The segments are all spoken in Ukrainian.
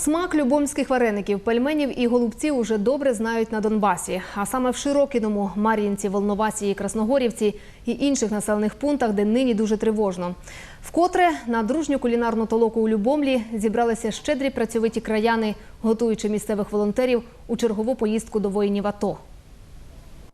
Смак любомських вареників, пельменів і голубців уже добре знають на Донбасі. А саме в Широкіному, Мар'їнці, Волновасі і Красногорівці і інших населених пунктах, де нині дуже тривожно. Вкотре на дружню кулінарну толоку у Любомлі зібралися щедрі працьовиті краяни, готуючи місцевих волонтерів у чергову поїздку до воїнів АТО.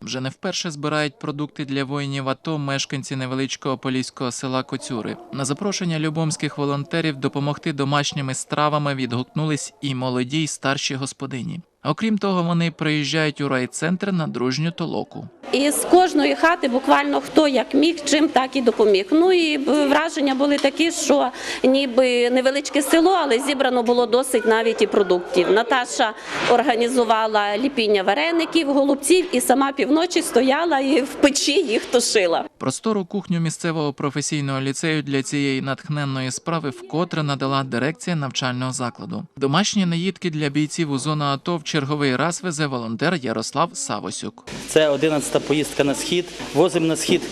Вже не вперше збирають продукти для воїнів АТО мешканці невеличкого поліського села Коцюри. На запрошення любомських волонтерів допомогти домашніми стравами відгукнулись і молоді, й старші господині. Окрім того, вони приїжджають у райцентр на дружню толоку. І з кожної хати буквально хто як міг, чим так і допоміг. Ну і враження були такі, що ніби невеличке село, але зібрано було досить навіть і продуктів. Наташа організувала ліпіння вареників, голубців і сама півночі стояла і в печі їх тушила. Простору кухню місцевого професійного ліцею для цієї натхненної справи вкотре надала дирекція навчального закладу. Домашні наїдки для бійців у зону АТО черговий раз везе волонтер Ярослав Савосюк. Це 11-та поїздка на схід. Возимо на схід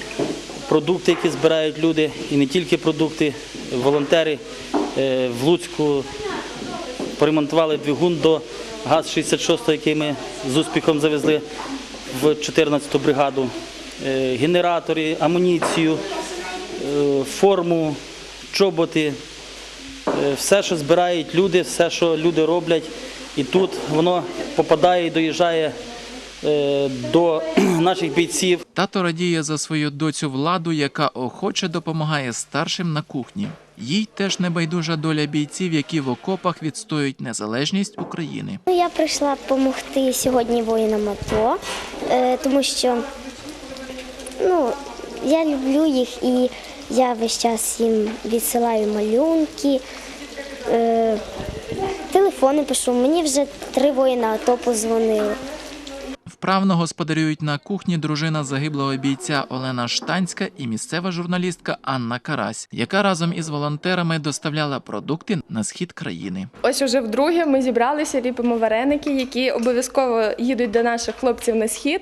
продукти, які збирають люди, і не тільки продукти. Волонтери е, в Луцьку поремонтували двигун до ГАЗ-66, який ми з успіхом завезли в 14-ту бригаду. Е, Генератори, амуніцію, е, форму, чоботи, все, що збирають люди, все, що люди роблять. І тут воно попадає і доїжджає е, до наших бійців. Тато радіє за свою доцю владу, яка охоче допомагає старшим на кухні. Їй теж не байдужа доля бійців, які в окопах відстоюють незалежність України. Ну, я прийшла допомогти сьогодні воїнам АТО, е, тому що ну, я люблю їх і я весь час їм відсилаю малюнки, е, телефони пишу. Мені вже три воїна АТО позвонили. Вправно господарюють на кухні дружина загиблого бійця Олена Штанська і місцева журналістка Анна Карась, яка разом із волонтерами доставляла продукти на схід країни. Ось уже вдруге ми зібралися, ліпимо вареники, які обов'язково їдуть до наших хлопців на схід.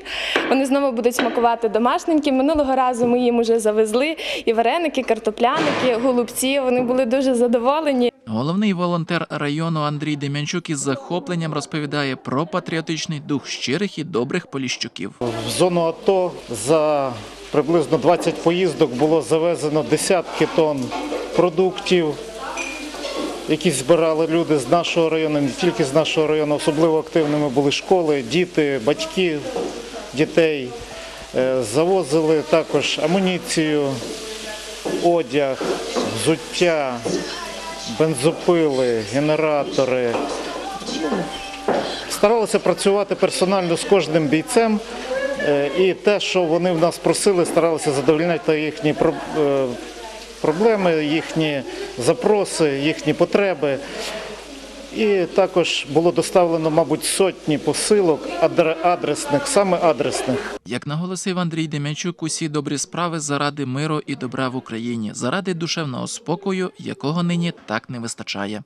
Вони знову будуть смакувати домашненькі. Минулого разу ми їм уже завезли і вареники, картопляники, голубці. Вони були дуже задоволені. Головний волонтер району Андрій Дем'янчук із захопленням розповідає про патріотичний дух щирих і добрих поліщуків. В зону АТО за приблизно 20 поїздок було завезено десятки тонн продуктів, які збирали люди з нашого району, не тільки з нашого району, особливо активними були школи, діти, батьки дітей. Е, Завозили також амуніцію, одяг, взуття, бензопили, генератори. Старалися працювати персонально з кожним бійцем. Е, І те, що вони в нас просили, старалися задовольняти їхні е, проблеми, їхні запроси, їхні потреби. І також було доставлено, мабуть, сотні посилок адре- адресних, саме адресних. Як наголосив Андрій Дем'янчук, усі добрі справи заради миру і добра в Україні, заради душевного спокою, якого нині так не вистачає.